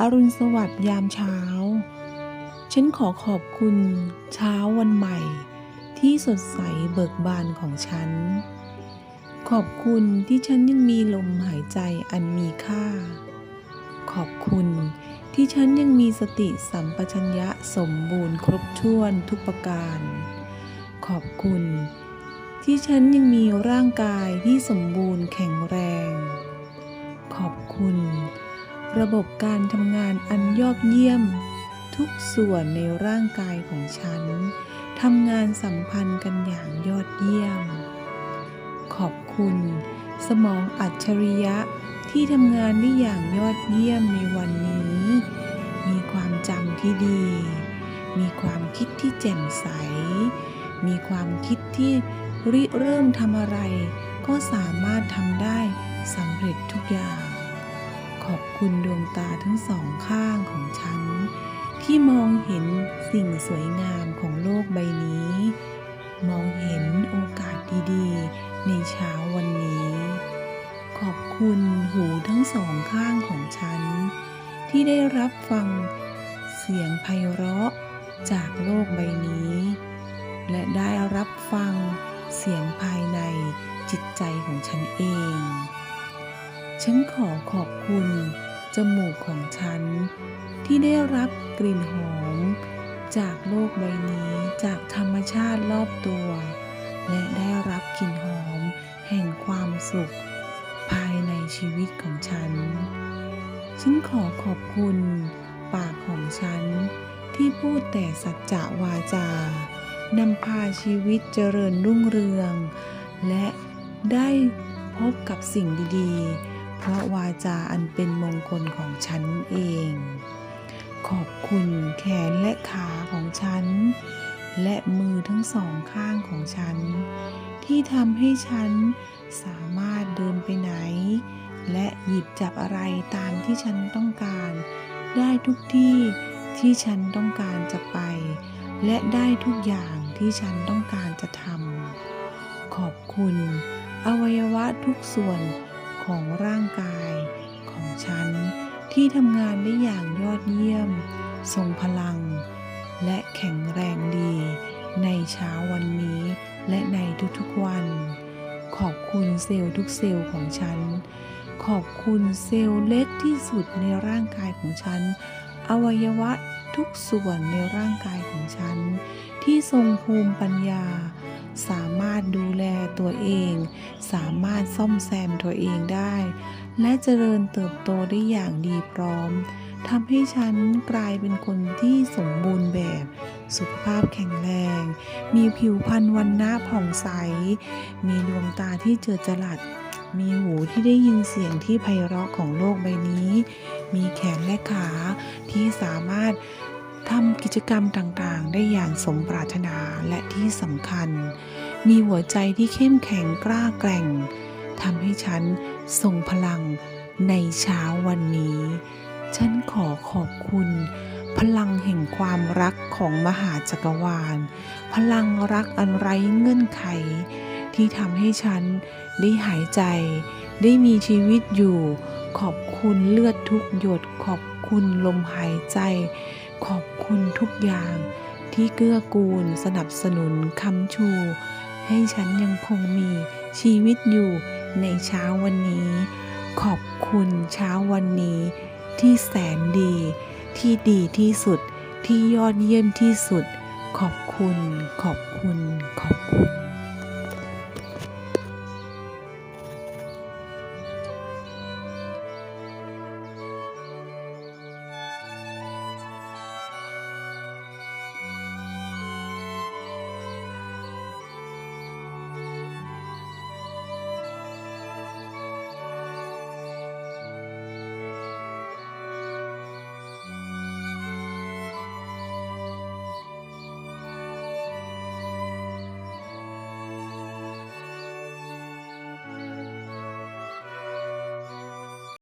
อรุณสวัสดิ์ยามเช้า ฉันขอขอบคุณเช้าวันใหม่ ที่สดใสเบิกบานของฉัน ขอบคุณที่ฉันยังมีลมหายใจอันมีค่า ขอบคุณที่ฉันยังมีสติสัมปชัญญะสมบูรณ์ครบถ้วนทุกประการ ขอบคุณ ที่ฉันยังมีร่างกายที่สมบูรณ์แข็งแรง ขอบคุณ ระบบการทำงานอันยอดเยี่ยม ทุกส่วนในร่างกายของฉันทำงานสัมพันธ์กันอย่างยอดเยี่ยม ขอบคุณ สมองอัจฉริยะที่ทำงานได้อย่างยอดเยี่ยมในวันนี้ มีความจำที่ดี มีความคิดที่แจ่มใส มีความคิดที่ริเริ่มทำอะไร ก็สามารถทำได้สำเร็จทุกอย่าง ขอบคุณดวงตาทั้งสองข้างของฉัน ที่มองเห็นสิ่งสวยงามของโลกใบนี้ มองเห็นโอกาสดีๆ ในเช้าวันนี้ ขอบคุณหูทั้งสองข้างของฉัน ที่ได้รับฟังเสียงไพเราะจากโลกใบนี้ และได้รับฟังเสียงภายในจิตใจของฉันเอง ฉันขอขอบคุณ จมูกของฉัน ที่ได้รับกลิ่นหอม จากโลกใบนี้จากธรรมชาติรอบตัว และได้รับกลิ่นหอม แห่งความสุข ภายในชีวิตของฉัน ฉันขอขอบคุณ ปากของฉัน ที่พูดแต่สัจจะวาจานำพาชีวิตเจริญรุ่งเรือง และได้พบกับสิ่งดีๆ เพราะวาจาอันเป็นมงคลของฉันเอง ขอบคุณแขนและขาของฉัน และมือทั้งสองข้างของฉัน ที่ทำให้ฉันสามารถเดินไปไหน และหยิบจับอะไรตามที่ฉันต้องการ ได้ทุกที่ที่ฉันต้องการจะไป และได้ทุกอย่างที่ฉันต้องการจะทำขอบคุณ อวัยวะทุกส่วน ของร่างกายของฉันที่ทำงานได้อย่างยอดเยี่ยม ทรงพลัง และแข็งแรงดี ในเช้าวันนี้ และในทุกๆวัน ขอบคุณเซลล์ทุกเซลล์ของฉัน ขอบคุณเซลล์เล็กที่สุดในร่างกายของฉัน อวัยวะทุกส่วนในร่างกายของฉัน ที่ทรงภูมิปัญญา สามารถดูแลตัวเอง สามารถซ่อมแซมตัวเองได้ และเจริญเติบโตได้อย่างดีพร้อมทำให้ฉันกลายเป็นคนที่สมบูรณ์แบบ สุขภาพแข็งแรง มีผิวพรรณวันหน้าผ่องใส มีดวงตาที่เจิดจรัส มีหูที่ได้ยินเสียงที่ไพเราะของโลกใบนี้ มีแขนและขาที่สามารถ ทำกิจกรรมต่างๆ ได้อย่างสมปรารถนาและที่สำคัญ มีหัวใจที่เข้มแข็งกล้าแกร่งทำให้ฉันทรงพลังในเช้าวันนี้ ฉันขอขอบคุณ พลังแห่งความรักของมหาจักรวาล พลังรักอันไร้เงื่อนไข ที่ทำให้ฉันได้หายใจ ได้มีชีวิตอยู่ ขอบคุณเลือดทุกหยด ขอบคุณลมหายใจ ขอบคุณทุกอย่างที่เกื้อกูลสนับสนุนคำชู ให้ฉันยังคงมีชีวิตอยู่ในเช้าวันนี้ ขอบคุณเช้าวันนี้ ที่แสนดี ที่ดีที่สุดที่ยอดเยี่ยมที่สุด ขอบคุณ ขอบคุณ